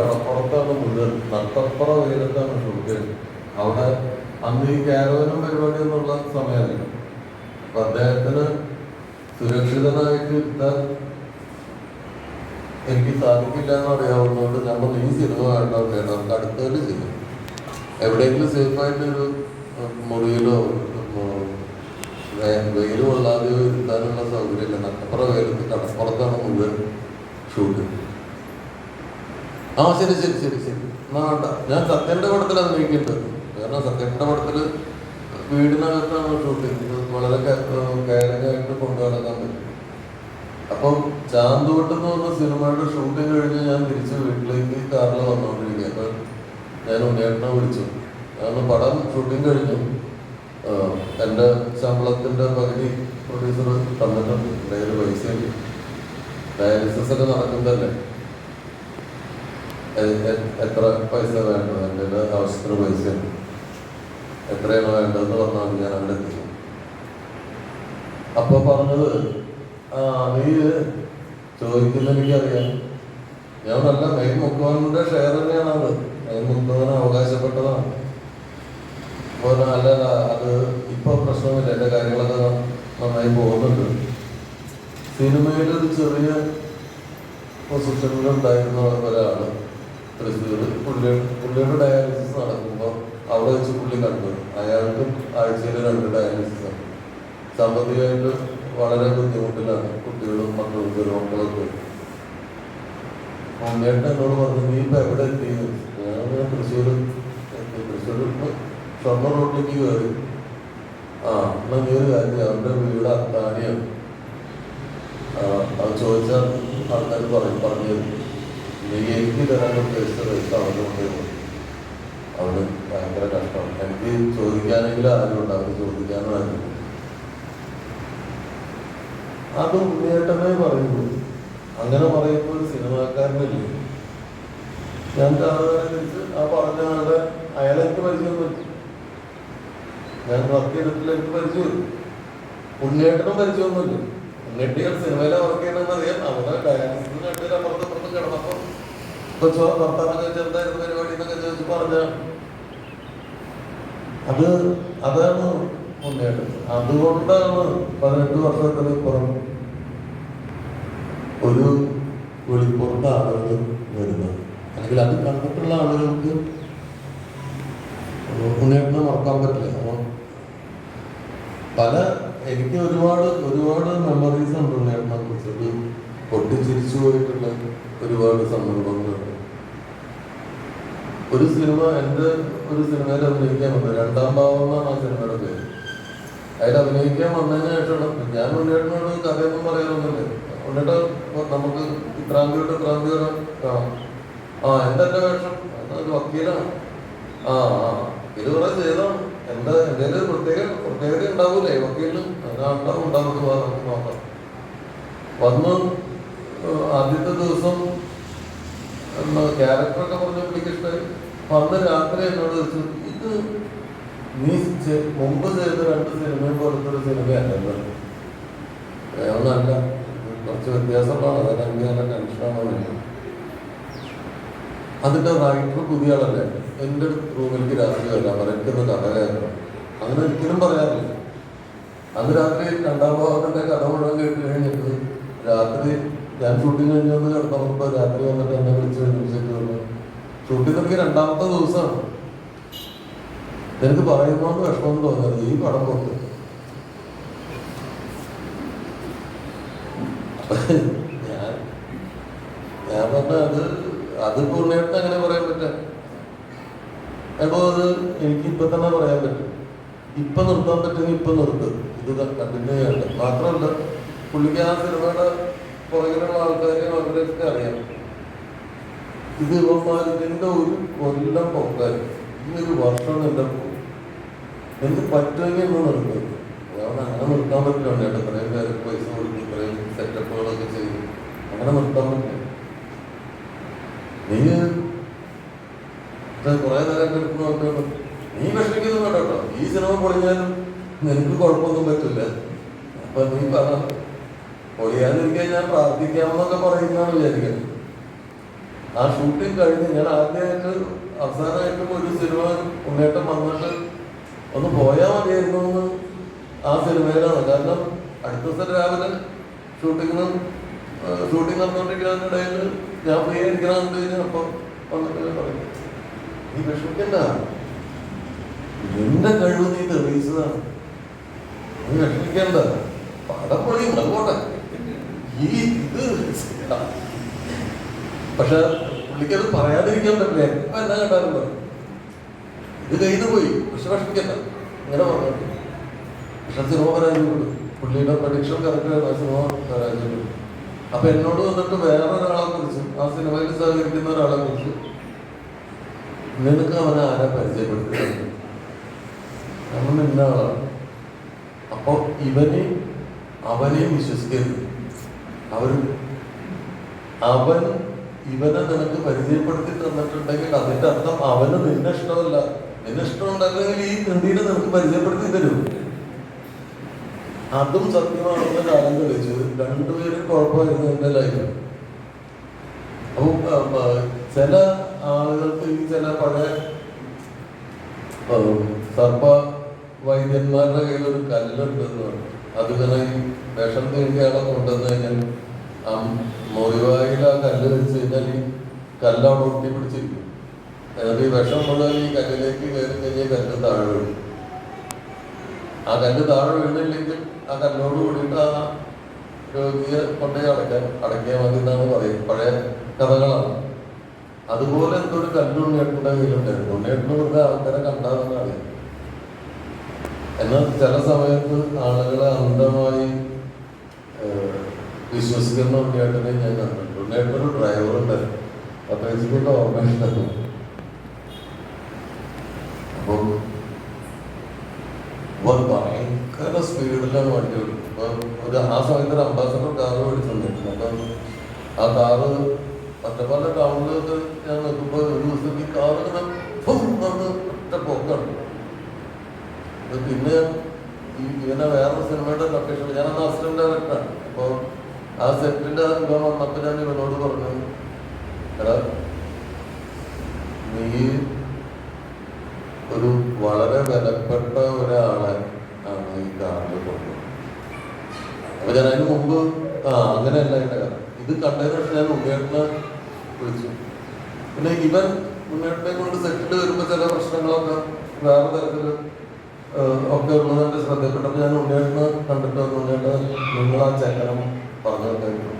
കടപ്പുറത്താണ് മുഴുവൻ. നട്ടപ്പുറ വെയിലത്താണ് ഷൂട്ട് അവിടെ അന്ന് ഈ ക്യാരവനും പരിപാടി എന്നുള്ള സമയമല്ല? അപ്പൊ അദ്ദേഹത്തിന് സുരക്ഷിതനായിട്ട് ഇരുത്താൻ എനിക്ക് സാധിക്കില്ല എന്ന് അറിയാവുന്നതുകൊണ്ട് നമ്മൾ ഈ സിനിമ വേണ്ട നമുക്ക് അടുത്തൊരു സിനിമ. എവിടെയെങ്കിലും സേഫായിട്ടൊരു മുറിയിലോ വെയിൽ കൊള്ളാതെയോ ഇരുത്താനുള്ള സൗകര്യമില്ല. നട്ടപ്പുറ വെയിലത്ത് കടപ്പുറത്താണ് മുഴുവൻ ഷൂട്ട് ആ ശരി ശരി ശരി ശരി. എന്നാ വേണ്ട. ഞാൻ സത്യന്റെ പടത്തിലാണ് നീക്കേണ്ടത് കാരണം സത്യന്റെ പടത്തിൽ വീടിനകത്താണ് ഷൂട്ടിങ്. വളരെ കെയറിംഗായിട്ട് കൊണ്ടുനടക്കാൻ പറ്റും. അപ്പം ചാന്തുവട്ട് എന്ന് പറഞ്ഞ സിനിമയുടെ ഷൂട്ടിംഗ് കഴിഞ്ഞ് ഞാൻ തിരിച്ച് വീട്ടിലേക്ക് കാറിൽ വന്നുകൊണ്ടിരിക്കുക അപ്പം ഞാൻ ഉണ്ണിയേട്ടനെ വിളിച്ചു. കാരണം പടം ഷൂട്ടിംഗ് കഴിഞ്ഞു. എന്റെ ശമ്പളത്തിന്റെ പകുതി പ്രൊഡ്യൂസർ തന്നിട്ടുണ്ട്. എന്റെ പൈസ ഡയാലിസിസ് ഒക്കെ നടക്കുന്നതല്ലേ എത്ര പൈസ വേണ്ടത്? എന്റെ ആവശ്യത്തിന് പൈസ. എത്രയാണ് വേണ്ടതെന്ന് പറഞ്ഞാൽ ഞാൻ അവിടെ എത്തിക്കും. അപ്പൊ പറഞ്ഞത് ആ നീ ചോദിക്കുന്ന എനിക്കറിയാം. ഞാൻ നല്ല മെയിൻ മുക്കുവാനിന്റെ ഷെയർ തന്നെയാണ് അത് മെയിൻ മുക്കുവാൻ അവകാശപ്പെട്ടതാണ് അല്ല, അത് ഇപ്പൊ പ്രശ്നമില്ല. എന്റെ കാര്യങ്ങളൊക്കെ നന്നായി പോകുന്നുണ്ട്. സിനിമയിൽ ഒരു ചെറിയ പൊസിഷനിലുണ്ടായിരുന്ന ഒരാൾ തൃശ്ശൂർ പുള്ളി പുള്ളിയുടെ ഡയാലിസിസ് നടക്കുമ്പോൾ അവിടെ വെച്ച് പുള്ളി കണ്ടു. അയാൾക്കും ആഴ്ചയിൽ രണ്ട് ഡയാലിസിസ് ആണ്. സാമ്പത്തികമായിട്ട് വളരെ ബുദ്ധിമുട്ടിലാണ് കുട്ടികളും മക്കളും ചെറുമക്കളൊക്കെ ഉണ്ണേട്ടൻ എന്നോട് പറഞ്ഞു നീ ഇപ്പൊ എവിടെ എത്തി ഞാൻ തൃശ്ശൂർ എത്തി. തൃശ്ശൂർ ഷൊർണ റോഡിലേക്ക് കയറി. ആ എന്നാ നീ ഒരു കാര്യം അവരുടെ വീട് അത്താണിയാണ്. അത് ചോദിച്ചാൽ ആൾക്കാർ പറയും പറഞ്ഞു തരും. എനിക്ക് തരാൻ ഉദ്ദേശിച്ച പൈസ കൂടെ പോയി അവന് ഭയങ്കര കഷ്ടമാണ്. എനിക്ക് ചോദിക്കാനെങ്കിലും ആരുമുണ്ട് അവർ ചോദിക്കാനും ആരും അത് ഉണ്ണിയേട്ടനെ പറയുന്നു. അങ്ങനെ പറയുമ്പോൾ സിനിമാക്കാരനല്ലേ ഞാൻ തിരിച്ച് ആ പറഞ്ഞ ആളുടെ അയാളെനിക്ക് പരിചയമൊന്നുമില്ല ഞാൻ വർക്ക് ചെയ്തിട്ടില്ല എനിക്ക് പരിചയമില്ല ഉണ്ണിയേട്ടനും പരിചയമൊന്നുമില്ല. ഉണ്ണിയേട്ടികൾ സിനിമയിലെ വർക്ക് ചെയ്യണമെന്ന് അവിടെ ഡയാലിസിന് കണ്ടിട്ട് അപ്പുറത്ത് അപ്പുറത്ത് കിടന്നപ്പോ കൊച്ചു വർത്താനൊക്കെ എന്തായിരുന്നു പരിപാടി എന്നൊക്കെ അത് അതാണ് മുന്നേറ്റം. അതുകൊണ്ടാണ് പതിനെട്ട് വർഷത്തിന് പുറം ഒരു വെളിപ്പുറത്ത് ആളുകൾ വരുന്നത്. അല്ലെങ്കിൽ അത് കണ്ടിട്ടുള്ള ആളുകൾക്ക് മുന്നേറ്റം മറക്കാൻ പറ്റില്ല. പല എനിക്ക് ഒരുപാട് ഒരുപാട് മെമ്മറീസ് ഉണ്ട് ഉണ്ണേട്ടനെ കുറിച്ച് പൊട്ടിച്ചിരിച്ചു പോയിട്ടുള്ള ഒരുപാട് സന്ദർഭങ്ങളുണ്ട്. ഒരു സിനിമ എന്റെ ഒരു സിനിമയിൽ അഭിനയിക്കാൻ വന്നത് രണ്ടാം ഭാവം എന്നാണ് ആ സിനിമയുടെ പേര്. അതിൽ അഭിനയിക്കാൻ വന്നതിന് ശേഷമാണ് ഞാൻ ഉണ്ണേട്ടനോട് കഥയൊന്നും പറയാനൊന്നുമില്ല ഉണ്ണേട്ട നമുക്ക് ഇത്രാം തീയതി ഇത്രാം തീയതി കാണാം. ആ എന്താ എന്റെ വേഷം. ഒരു വക്കീലാണ്. ആ ആ. ഇത് കുറെ ചെയ്തതാണ്. എന്താ എന്തെങ്കിലും പ്രത്യേക പ്രത്യേകത ഉണ്ടാവൂലേ? വക്കീലിന് അതിനാ ഉണ്ടാവും വാ, നമുക്ക് നോക്കാം. വന്ന് ആദ്യത്തെ ദിവസം എന്ന ക്യാരക്ടറൊക്കെ പറഞ്ഞ പുള്ളിക്ക് അന്ന് രാത്രി എന്നോട് ചോദിച്ചു ഇത് നീ മുമ്പ് ചെയ്ത രണ്ട് സിനിമയും പോലത്തെ ഒരു സിനിമയല്ല ഒന്നല്ല. കുറച്ച് വ്യത്യാസമാണ്. അതൊക്കെ എനിക്ക് നല്ല ടെൻഷനാണ് അതിന്റെ റൈറ്റർ പുതിയ ആളല്ലേ? എന്റെ റൂമിലേക്ക് രാത്രി വരാൻ പറയും എനിക്കൊന്ന് കഥ അങ്ങനെ ഒരിക്കലും പറയാറില്ല. അന്ന് രാത്രി രണ്ടാം ഭാഗത്തിന്റെ കഥ മുഴുവൻ കേട്ട് കഴിഞ്ഞിട്ട് രാത്രി ഞാൻ ഷൂട്ടിംഗ് കഴിഞ്ഞ് വന്ന് കിടന്നപ്പോൾ രാത്രി വന്നിട്ട് എന്നെ വിളിച്ച് കഴിഞ്ഞിട്ട് വന്നു. ഷൂട്ടിംഗ് തുടങ്ങി രണ്ടാമത്തെ ദിവസമാണ്. എനിക്ക് പറയുന്നോണ്ട് വിഷമം തോന്നരുത് ഈ പടം കൊണ്ട് ഞാൻ ഞാൻ പറഞ്ഞ അത് അത് പൂർണമായിട്ട് അങ്ങനെ പറയാൻ പറ്റാ? അപ്പോ അത് എനിക്ക് ഇപ്പൊ തന്നെ പറയാൻ പറ്റും. ഇപ്പൊ നിർത്താൻ പറ്റുമെങ്കിൽ ഇപ്പൊ നിർത്ത്. ഇത് കണ്ടിന്യൂ ചെയ്യണ്ട മാത്രമല്ല പുള്ളിക്ക് ആ സിനിമയുടെ പുറകിലുള്ള ആൾക്കാരെയും അവരെയൊക്കെ അറിയാം. ഇത് ഇവന്മാർ ഇതിന്റെ ഒരു കൊല്ലം പോക്കാർ ഇന്നൊരു വർഷം എന്റെ പോകും എനിക്ക് പറ്റുമെങ്കിൽ ഒന്ന് നിർത്തുന്നത് ഞാൻ അങ്ങനെ നിർത്താൻ പറ്റില്ല. ചേട്ടാ ഇത്രയും പേര് പൈസ സെറ്റപ്പുകളൊക്കെ ചെയ്തു അങ്ങനെ നിർത്താൻ പറ്റില്ല. നീ കുറേ നേരം നീ വിഷമിക്കുന്നു കേട്ടോ. ഈ സിനിമ പൊളിഞ്ഞാലും നിനക്ക് കുഴപ്പമൊന്നും പറ്റില്ല. അപ്പൊ നീ പറ. പൊളിയാതിരിക്കാൻ ഞാൻ പ്രാർത്ഥിക്കാമെന്നൊക്കെ പറയുന്നതാണ് വിചാരിക്കുന്നത്. ആ ഷൂട്ടിംഗ് കഴിഞ്ഞ് ഞാൻ ആദ്യമായിട്ട് അവസാനമായിട്ടും ഒരു സിനിമ ഉണ്ണേട്ടം വന്നിട്ട് ഒന്ന് പോയാൽ മതിയായിരുന്നു എന്ന് ആ സിനിമയിലാണ്. കാരണം അടുത്ത ദിവസം രാവിലെ ഷൂട്ടിങ്ങിന് ഷൂട്ടിംഗ് നടന്നുകൊണ്ടിരിക്കുന്നതിനിടയിൽ ഞാൻ ഫ്രീ കഴിഞ്ഞാൽ അപ്പം വന്നിട്ട് പറഞ്ഞു നീ വിഷമിക്കണ്ട. നിന്റെ കഴിവ് നീ തെളിയിച്ചതാണ്. വിഷമിക്കണ്ട പടം പൊളി അതുകൊണ്ട് ഈ ഇത് പക്ഷെ പുള്ളിക്കത് പറയാതിരിക്കാൻ പറ്റില്ല? എപ്പോ എന്നാ കണ്ടാലും പറയും. ഇത് കഴിഞ്ഞു പോയി. പക്ഷെ വിഷമിക്കണ്ട. ഇങ്ങനെ പറഞ്ഞു പക്ഷെ സിനിമ പരാജയപ്പെട്ടു. പുള്ളിയുടെ പ്രഡിക്ഷൻ കറക്റ്റ് സിനിമ പരാജയപ്പെട്ടു. അപ്പൊ എന്നോട് വന്നിട്ട് വേറെ ഒരാളെ കുറിച്ച് ആ സിനിമയിൽ സഹകരിക്കുന്ന ഒരാളെ കുറിച്ച് നിനക്ക് അവനെ ആരാ പരിചയപ്പെടുത്തുന്നത് അവൻ ആളാണ്? അപ്പൊ ഇവന് അവനെ വിശ്വസിക്കരുത്. അവർ അവൻ ഇവനെ നിനക്ക് പരിചയപ്പെടുത്തി തന്നിട്ടുണ്ടെങ്കിൽ അതിന്റെ അർത്ഥം അവന് നിന്നെ ഇഷ്ടമല്ല. നിന്നെ ഇഷ്ടമുണ്ടെങ്കിൽ ഈ നദീനെ നിനക്ക് പരിചയപ്പെടുത്തി തരും. അതും സത്യമാണെന്ന് കാലം തെളിച്ചു രണ്ടുപേരും കുഴപ്പമായിരുന്നു എന്റെ ലൈഫ് അപ്പൊ ചില ആളുകൾക്ക് ഈ ചില പഴയ സർപ്പ വൈദ്യന്മാരുടെ കയ്യിൽ ഒരു കല്ലുണ്ടെന്ന് പറഞ്ഞു. അതിങ്ങനെ ഈ വിഷം തീണ്ടിയാളെ കൊണ്ടുവന്ന് കഴിഞ്ഞാൽ ആ മുറിവായിൽ ആ കല്ല് വെച്ച് കഴിഞ്ഞാൽ ഈ കല്ലവിടെ ഒട്ടി പിടിച്ചിരിക്കും. എന്നിട്ട് ഈ വിഷം മുഴുവൻ ഈ കല്ലിലേക്ക് കയറി കഴിഞ്ഞാൽ കല്ല് താഴെ വീഴും. ആ കല്ല് താഴെ വീണില്ലെങ്കിൽ ആ കല്ലോട് കൂടിയിട്ട് ആ രോഗിയെ കൊണ്ടുപോയി അടയ്ക്കാൻ അടക്കിയാൽ മതി എന്നാണ് പറയുന്നത്. പഴയ കഥകളാണ്. അതുപോലെ എന്തൊരു കല്ലുണ്ണിയേട്ടന്റെ കയ്യിലുണ്ടായിരുന്നു. ഉണ്ണിയേട്ടന് വെറുതെ ആൾക്കാരെ കണ്ടാതെന്ന് അറിയാം. എന്നാൽ ചില സമയത്ത് ആളുകളെ അന്ധമായി വിശ്വസിക്കുന്ന വിശ്വസിക്കുന്ന ഉണ്ണിയേട്ടനെ ഞാൻ കണ്ടിട്ടുണ്ട്. ഉണ്ണിയേട്ടനൊരു ഒരു ഡ്രൈവറുണ്ട് ഇതിന്റെ ഓർമ്മയുണ്ടായിരുന്നു അപ്പം ഭയങ്കര സ്പീഡിലാണ് വണ്ടി ഓടിക്കും അപ്പം ഒരു ആ സമയത്ത് ഒരു അംബാസഡർ കാർ മേടിച്ചിട്ടുണ്ട് അപ്പം ആ കാറ് മറ്റേ പല ടൗണിലൊക്കെ ഞാൻ നിൽക്കുമ്പോൾ ഒരു ദിവസത്തേക്ക് കാറ് ഇങ്ങനെ ഫും എന്ന് ഒറ്റ പോക്കാണ് ഇത് പിന്നെ ഇവനെ വേറെ സിനിമയുടെ ലൊക്കേഷൻ ഞാൻ അന്ന് അസിസ്റ്റന്റ് ഡയറക്ടറാണ് അപ്പോൾ ആ സെറ്റിന്റെ അനുഭവം വന്നപ്പോൾ ഞാൻ ഇവനോട് പറഞ്ഞു എടാ നീ ഒരു വളരെ വിലപ്പെട്ട ഒരാളെ ആണ് ഈ കാറിൽ കൊണ്ടുപോകുന്നത് അപ്പൊ ഞാൻ അതിന് മുമ്പ് ആ അങ്ങനെയല്ല എന്റെ കാരണം ഇത് കണ്ടതിന് ശേഷം ഞാൻ ഉമ്മേട്ടനെ വിളിച്ചു. പിന്നെ ഇവൻ ഉമ്മേട്ടനെ കൊണ്ട് സെറ്റിൽ വരുമ്പോൾ ചില പ്രശ്നങ്ങളൊക്കെ വേറെ തരത്തിൽ ഒക്കെ ഉള്ളത് ശ്രദ്ധപ്പെട്ടപ്പോൾ ഞാൻ ഉണ്ണിയേട്ടനെ കണ്ടിട്ട് വന്നു ഉണ്ണിയേട്ടൻ നിങ്ങൾ ആ ചെക്കനം പറഞ്ഞു കേട്ടു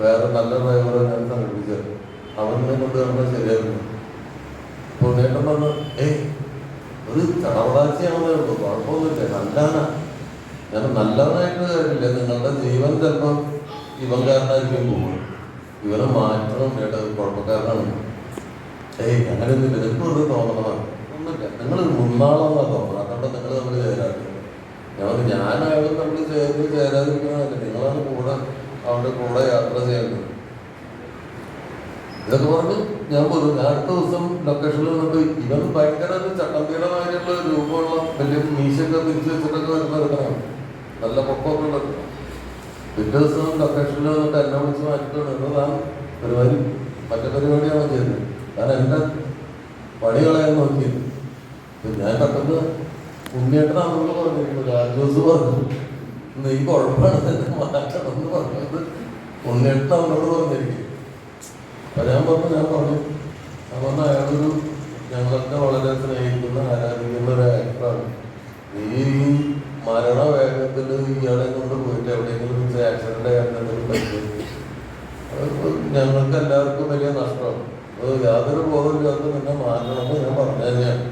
വേറെ നല്ല ഡ്രൈവറെ ഞാൻ സംഘടിപ്പിച്ചത് അവനെ കൊണ്ട് നമ്മൾ ശരിയായിരുന്നു. അപ്പോൾ ഉണ്ണിയേട്ടൻ പറഞ്ഞു ഏയ് ഒരു ചടവടാഴ്ചയാണെന്നേ ഉള്ളൂ കുഴപ്പമൊന്നുമില്ല നല്ലതാണ് ഞാൻ നല്ലതായിട്ട് കാര്യമില്ല നിങ്ങളുടെ ജീവൻ ചിലപ്പം ഇവൻ കാരണമായിരിക്കും പോകും. ഇവനെ മാറ്റണം കേട്ടോ കുഴപ്പക്കാരനാണ്. ഏയ് അങ്ങനെയൊന്നുമില്ല നിങ്ങൾക്ക് ഒരു തോന്നണമാണ് ഒന്നുമില്ല നിങ്ങൾ മുന്നാളെന്നാണ് തോന്നണം അതുകൊണ്ട് നിങ്ങൾ തമ്മിൽ ചേരാറില്ല ഞാൻ പറഞ്ഞു, അയാളും തമ്മിൽ ചേർന്ന് ചേരാതിരിക്കുന്നതല്ല നിങ്ങളാണ് കൂടെ അവരുടെ കൂടെ യാത്ര ചെയ്യുന്നത്. ഇതൊക്കെ പറഞ്ഞ് ഞാൻ പോലും ഞാൻ അടുത്ത ദിവസം ലൊക്കേഷനിൽ വന്നിട്ട് ഇവൻ ഭയങ്കര ചട്ടമ്പീടമായിട്ടുള്ള രൂപമുള്ള വലിയ മീശൊക്കെ തിരിച്ചു വെച്ചിട്ടൊക്കെ വരുന്ന ഒരുത്തനാണ്. നല്ല പൊക്കമൊക്കെ ഉള്ളത് പിറ്റേ ദിവസം ലൊക്കേഷനിൽ വന്നിട്ട് എന്നെ വിളിച്ച് മാറ്റിട്ടുണ്ട് എന്നതാണ് പരിപാടി മറ്റേ പരിപാടിയാണ് ചെയ്തത് ഞാൻ എന്റെ പണി നോക്കിയത് ഞാൻ പെട്ടെന്ന് ഉണ്ണിയേട്ടനാണെന്ന് പറഞ്ഞിരിക്കുന്നു രാജോസ് പറഞ്ഞു നീ കുഴപ്പമാണ് എന്നെ മാറ്റണം എന്ന് പറഞ്ഞത് ഉണ്ണിയേട്ടൻ അവനോട് പറഞ്ഞിരിക്കും. അപ്പൊ ഞാൻ പറഞ്ഞു ഞാൻ പറഞ്ഞു അയാളൊരു ഞങ്ങളൊക്കെ വളരെ സ്നേഹിക്കുന്ന ആരാധിക്കുന്ന ഒരു ആക്ടറാണ് നീ ഈ മരണ വേഗത്തിൽ ഇയാളെ കൊണ്ട് പോയിട്ട് എവിടെയെങ്കിലും ആക്സിഡന്റ് ആയിരുന്നെങ്കിലും പറ്റും അത് ഞങ്ങൾക്ക് എല്ലാവർക്കും വലിയ നഷ്ടമാണ് അത് യാതൊരു ബോധമില്ലാത്ത നിന്നെ മാറ്റണമെന്ന് ഞാൻ പറഞ്ഞു തന്നെയാണ്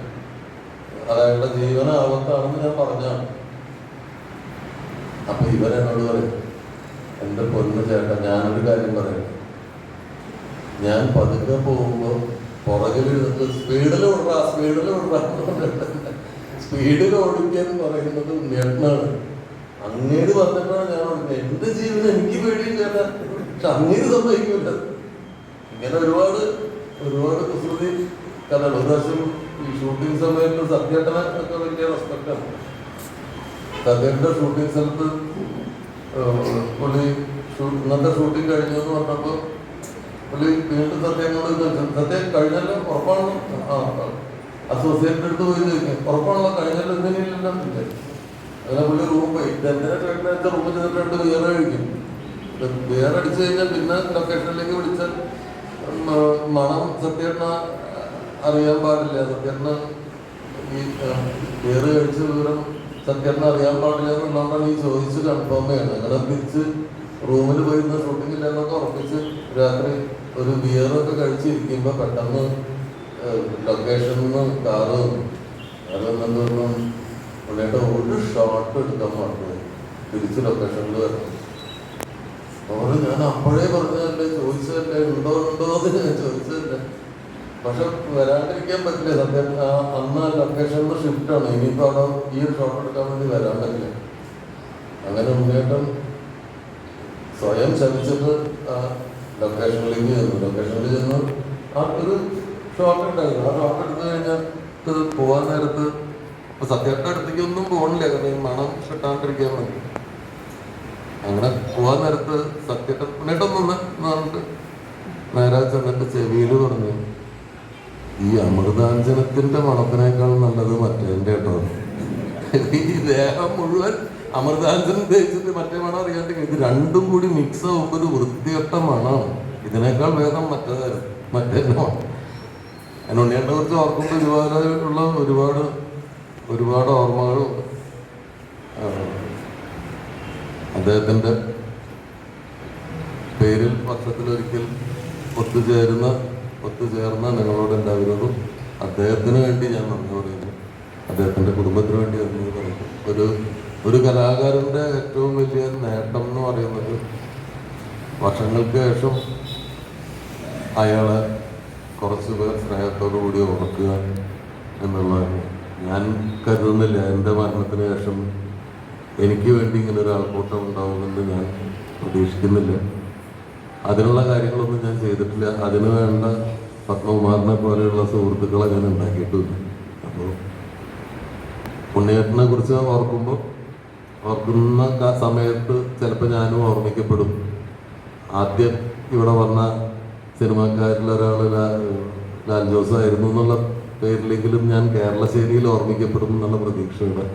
അത് അയാളുടെ ജീവന ആപത്താണെന്ന് ഞാൻ പറഞ്ഞാണ് അപ്പൊ ഇവരെന്നോട് പറയും എന്റെ പൊന്നു ചേട്ടാ ഞാനൊരു കാര്യം പറയാം ഞാൻ പതുക്കെ പോകുമ്പോ പുറകിൽ ഇരുന്ന് സ്പീഡിൽ വിടറ സ്പീഡിൽ വിടറ സ്പീഡിൽ ഓടിക്കുക എന്ന് പറയുന്നത് ഉണ്ണിയേട്ടനാണ്. അങ്ങേര് പറഞ്ഞിട്ടാണ് ഞാൻ ഓടുന്നത് എന്റെ ജീവൻ എനിക്ക് പേടിയും ചേട്ടാ പക്ഷെ അങ്ങേര് സംഭവിക്കില്ല ഇങ്ങനെ ഒരുപാട് ഒരുപാട് കുസൃതി കഥകൾ ഒരു പ്രാവശ്യം ഈ ഷൂട്ടിംഗ് സമയത്ത് സത്യേട്ടനെ ഒക്കെ വലിയ റെസ്പെക്റ്റാണ് സത്യന്റെ ഷൂട്ടിംഗ് സ്ഥലത്ത് പുള്ളി ഷൂ- ഇന്നത്തെ ഷൂട്ടിംഗ് കഴിഞ്ഞു എന്ന് പറഞ്ഞപ്പോൾ പുള്ളി വീണ്ടും സത്യനോട് സത്യം കഴിഞ്ഞാലും ഉറപ്പാണല്ലോ ആ അസോസിയേറ്റിന്റെ അടുത്ത് പോയി ചോദിക്കും ഉറപ്പാണല്ലോ കഴിഞ്ഞാലും എന്തിനില്ലല്ലോ ഇല്ല അങ്ങനെ പുള്ളി റൂം പോയി. എന്തിനാ ചേട്ടനാച്ച റൂമിൽ ചെന്നിട്ട് രണ്ട് ബിയർ കഴിക്കും? ബിയർ അടിച്ചു കഴിഞ്ഞാൽ പിന്നെ ലൊക്കേഷനിലേക്ക് വിളിച്ചാൽ മണം സത്യേട്ടന അറിയാൻ പാടില്ല. സത്യേട്ടന ഈ ബിയർ കഴിച്ച വിവരം സത്യേട്ടന അറിയാൻ പാടില്ല എന്നുള്ളതാണ് ഈ ചോദിച്ച് കൺഫേം ചെയ്യണം അങ്ങനെ തിരിച്ച് റൂമിൽ പോയിരുന്ന ഷൂട്ടിംഗ് ഇല്ലെന്നൊക്കെ ഉറപ്പിച്ച് രാത്രി ഒരു ബിയറൊക്കെ കഴിച്ചിരിക്കുമ്പോൾ പെട്ടെന്ന് ലൊക്കേഷനിൽ നിന്ന് കാറ് അത് എന്നു പുള്ളിയുടെ ഒരു ഷോട്ട് എടുക്കാൻ മറന്നു തിരിച്ച് ലൊക്കേഷനിൽ വരണം. ഞാൻ അപ്പോഴേ പറഞ്ഞതല്ലേ ചോദിച്ചതല്ലേ ഉണ്ടോ ഉണ്ടോ എന്ന് ഞാൻ ചോദിച്ചതല്ലേ. പക്ഷെ വരാണ്ടിരിക്കാൻ പറ്റില്ല സത്യം അന്ന് ആ ലൊക്കേഷനിൽ ഷിഫ്റ്റ് ആണ്. ഇനിയിപ്പോ അവിടെ ഈ ഒരു ഷോട്ട് എടുക്കാൻ വേണ്ടി വരാൻ പറ്റില്ല. അങ്ങനെ ഉണ്ണേട്ടൻ സ്വയം ശ്രമിച്ചിട്ട് ലൊക്കേഷനിലേക്ക് ചെന്നു ലൊക്കേഷനിൽ ചെന്ന് ആ ഒരു ഷോക്ക് ഉണ്ടായിരുന്നു ആ ഷോക്ക് എടുത്തു കഴിഞ്ഞാൽ ഇത് പോകാൻ നേരത്ത് ഇപ്പൊ സത്യേട്ടന്റെ അടുത്തേക്ക് ഒന്നും പോകണില്ല കാരണം ഈ മണം കിട്ടാണ്ടിരിക്കാൻ വേണ്ടി. അങ്ങനെ പോകാൻ നേരത്ത് സത്യത്തെ ഉണ്ണേട്ടൊന്നൊന്ന് എന്ന് പറഞ്ഞിട്ട് നേരെ ചെന്നിട്ട് ചെവിയിൽ പറഞ്ഞു ഈ അമൃതാഞ്ജനത്തിന്റെ മണത്തിനേക്കാൾ നല്ലത് മറ്റേ കേട്ടോ ഈ ദേഹം മുഴുവൻ അമൃതാഞ്ജനം തേച്ചിട്ട് മറ്റേ മണം അറിയാണ്ട് ഇത് രണ്ടും കൂടി മിക്സ് ആവുമ്പോൾ ഒരു വൃത്തികെട്ട മണമാണ് ഇതിനേക്കാൾ ഭേദം മറ്റേതായിരുന്നു മറ്റേ ഉണ്ണിയേണ്ട കുറിച്ച് ഓർക്കുമ്പോൾ ഒരുപാടായിട്ടുള്ള ഒരുപാട് ഒരുപാട് ഓർമ്മകളുണ്ട് അദ്ദേഹത്തിന്റെ പേരിൽ വർഷത്തിലൊരിക്കൽ ഒത്തുചേരുന്ന ഒത്തുചേർന്ന നിങ്ങളോട് എല്ലാവരോടും അദ്ദേഹത്തിന് വേണ്ടി ഞാൻ നന്ദി പറയുന്നു. അദ്ദേഹത്തിന്റെ കുടുംബത്തിന് വേണ്ടി നന്ദി പറയുന്നു. ഒരു ഒരു കലാകാരന്റെ ഏറ്റവും വലിയ നേട്ടം എന്ന് പറയുന്നത് വർഷങ്ങൾക്ക് ശേഷം അയാളെ കുറച്ച് പേർ സ്നേഹത്തോടു കൂടി ഓർക്കുക എന്നുള്ളതാണ് ഞാൻ കരുതുന്നില്ല. എന്റെ മരണത്തിന് ശേഷം എനിക്ക് വേണ്ടി ഇങ്ങനെ ഒരു ആൾക്കൂട്ടം ഉണ്ടാവുമെന്ന് ഞാൻ പ്രതീക്ഷിക്കുന്നില്ല. അതിനുള്ള കാര്യങ്ങളൊന്നും ഞാൻ ചെയ്തിട്ടില്ല. അതിന് വേണ്ട പത്മകുമാറിനെ പോലെയുള്ള സുഹൃത്തുക്കളെ ഞാൻ ഉണ്ടാക്കിയിട്ടുണ്ട്. അപ്പോൾ പുണ്യേട്ടനെ കുറിച്ച് ഓർക്കുമ്പോൾ ഓർക്കുന്ന സമയത്ത് ചിലപ്പോൾ ഞാനും ഓർമ്മിക്കപ്പെടും. ആദ്യം ഇവിടെ വന്ന സിനിമാക്കാരിൽ ഒരാൾ ലാൽ ജോസ് ആയിരുന്നു എന്നുള്ള പേരിലെങ്കിലും ഞാൻ കേരളശ്ശേരിയിൽ ഓർമ്മിക്കപ്പെടും എന്നുള്ള പ്രതീക്ഷയുടെ